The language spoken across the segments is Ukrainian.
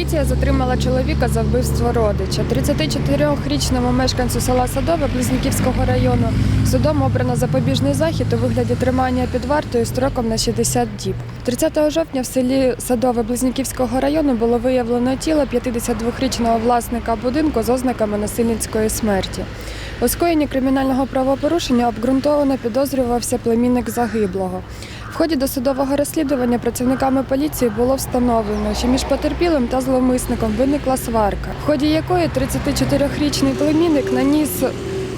Поліція затримала чоловіка за вбивство родича. 34-річному мешканцю села Садове Близнюківського району судом обрано запобіжний захід у вигляді тримання під вартою строком на 60 діб. 30 жовтня в селі Садове Близнюківського району було виявлено тіло 52-річного власника будинку з ознаками насильницької смерті. У скоєнні кримінального правопорушення обґрунтовано підозрювався племінник загиблого. В ході досудового розслідування працівниками поліції було встановлено, що між потерпілим та зловмисником виникла сварка, в ході якої 34-річний племінник наніс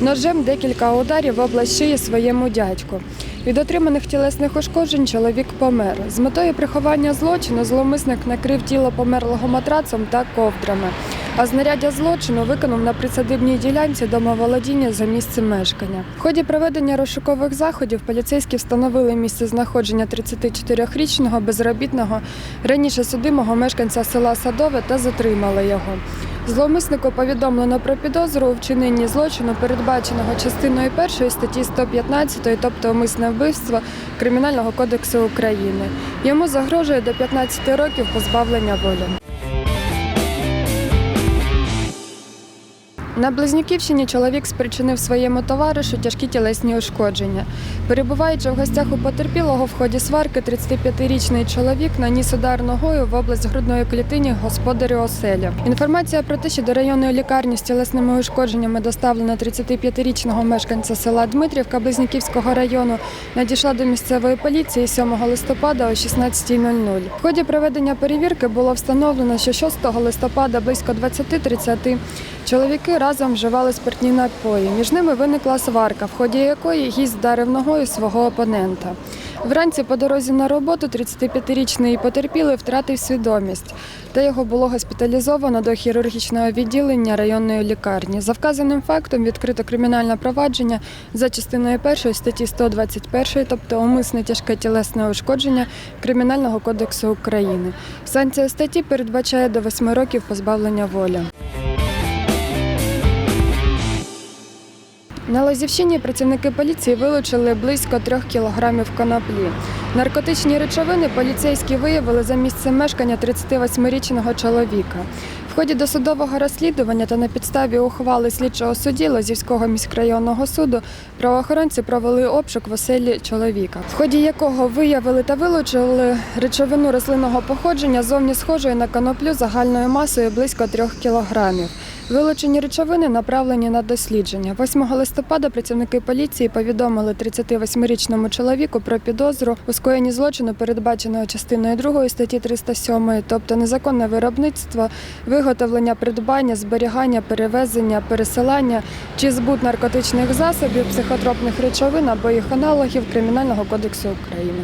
ножем декілька ударів в область шиї своєму дядьку. Від отриманих тілесних ушкоджень чоловік помер. З метою приховання злочину зловмисник накрив тіло померлого матрацом та ковдрами, а знаряддя злочину виконав на присадибній ділянці домоволодіння за місцем мешкання. В ході проведення розшукових заходів поліцейські встановили місце знаходження 34-річного безробітного раніше судимого мешканця села Садове та затримали його. Зловмиснику повідомлено про підозру у вчиненні злочину, передбаченого частиною 1 статті 115, тобто умисне вбивство Кримінального кодексу України. Йому загрожує до 15 років позбавлення волі. На Близнюківщині чоловік спричинив своєму товаришу тяжкі тілесні ушкодження. Перебуваючи в гостях у потерпілого в ході сварки, 35-річний чоловік наніс удар ногою в область грудної клітині господарю оселі. Інформація про те, що до районної лікарні з тілесними ушкодженнями доставлено 35-річного мешканця села Дмитрівка Близнюківського району, надійшла до місцевої поліції 7 листопада о 16.00. В ході проведення перевірки було встановлено, що 6 листопада близько 20-30 чоловіки разом вживали спиртні напої. Між ними виникла сварка, в ході якої гість вдарив ногою свого опонента. Вранці по дорозі на роботу 35-річний потерпілий втратив свідомість, та його було госпіталізовано до хірургічного відділення районної лікарні. За вказаним фактом відкрито кримінальне провадження за частиною 1 статті 121, тобто умисне тяжке тілесне ушкодження Кримінального кодексу України. Санкція статті передбачає до 8 років позбавлення волі. На Лозівщині працівники поліції вилучили близько трьох кілограмів коноплі. Наркотичні речовини поліцейські виявили за місцем мешкання 38-річного чоловіка. В ході досудового розслідування та на підставі ухвали слідчого судді Лозівського міськрайонного суду правоохоронці провели обшук в оселі чоловіка, в ході якого виявили та вилучили речовину рослинного походження зовні схожої на коноплю загальною масою близько трьох кілограмів. Вилучені речовини направлені на дослідження. 8 листопада працівники поліції повідомили 38-річному чоловіку про підозру у скоєнні злочину, передбаченого частиною 2 статті 307, тобто незаконне виробництво, виготовлення, придбання, зберігання, перевезення, пересилання чи збут наркотичних засобів, психотропних речовин або їх аналогів Кримінального кодексу України.